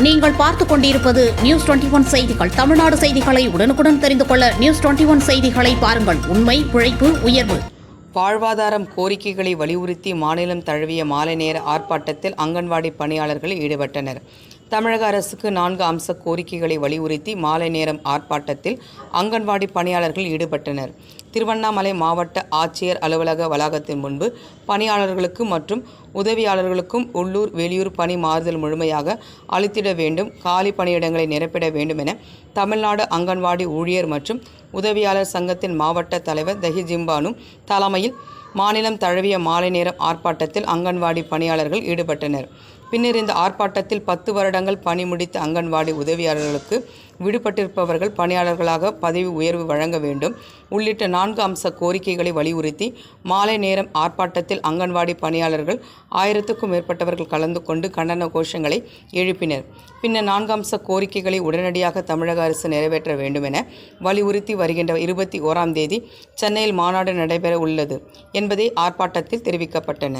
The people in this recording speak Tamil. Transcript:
நீங்கள் பார்த்துக் கொண்டிருப்பது நியூஸ் டுவெண்டி ஒன் செய்திகள். தமிழ்நாடு செய்திகளை உடனுக்குடன் தெரிந்து கொள்ள நியூஸ் டுவெண்டி ஒன் செய்திகளை பாருங்கள். உண்மை உழைப்பு உயர்வு. வாழ்வாதாரம் கோரிக்கைகளை வலியுறுத்தி மாநிலம் தழுவிய மாலை நேர ஆர்ப்பாட்டத்தில் அங்கன்வாடி பணியாளர்கள் ஈடுபட்டனர். தமிழக அரசுக்கு நான்கு அம்ச கோரிக்கைகளை வலியுறுத்தி மாலை நேரம் ஆர்ப்பாட்டத்தில் அங்கன்வாடி பணியாளர்கள் ஈடுபட்டனர். திருவண்ணாமலை மாவட்ட ஆட்சியர் அலுவலக வளாகத்தின் முன்பு பணியாளர்களுக்கு மற்றும் உதவியாளர்களுக்கும் உள்ளூர் வெளியூர் பணி மாறுதல் முழுமையாக அளித்திட வேண்டும் காலி பணியிடங்களை நிரப்பிட வேண்டும் என தமிழ்நாடு அங்கன்வாடி ஊழியர் மற்றும் உதவியாளர் சங்கத்தின் மாவட்ட தலைவர் தஹி ஜிம்பானு தலைமையில் மாநிலம் தழுவிய மாலை நேரம் ஆர்ப்பாட்டத்தில் அங்கன்வாடி பணியாளர்கள் ஈடுபட்டனர். பின்னர் இந்த ஆர்ப்பாட்டத்தில் பத்து வருடங்கள் பணி முடித்த அங்கன்வாடி உதவியாளர்களுக்கு விடுபட்டிருப்பவர்கள் பணியாளர்களாக பதவி உயர்வு வழங்க வேண்டும். உள்ளிட்ட நான்கு அம்ச கோரிக்கைகளை வலியுறுத்தி மாலை நேரம் ஆர்ப்பாட்டத்தில் அங்கன்வாடி பணியாளர்கள் ஆயிரத்துக்கும் மேற்பட்டவர்கள் கலந்து கொண்டு கண்டன கோஷங்களை எழுப்பினர். பின்னர் நான்கு அம்ச கோரிக்கைகளை உடனடியாக தமிழக அரசு நிறைவேற்ற வேண்டும் என வலியுறுத்தி வருகின்ற இருபத்தி ஓராம் தேதி சென்னையில் மாநாடு நடைபெற உள்ளது என்பதை ஆர்ப்பாட்டத்தில் தெரிவிக்கப்பட்டன.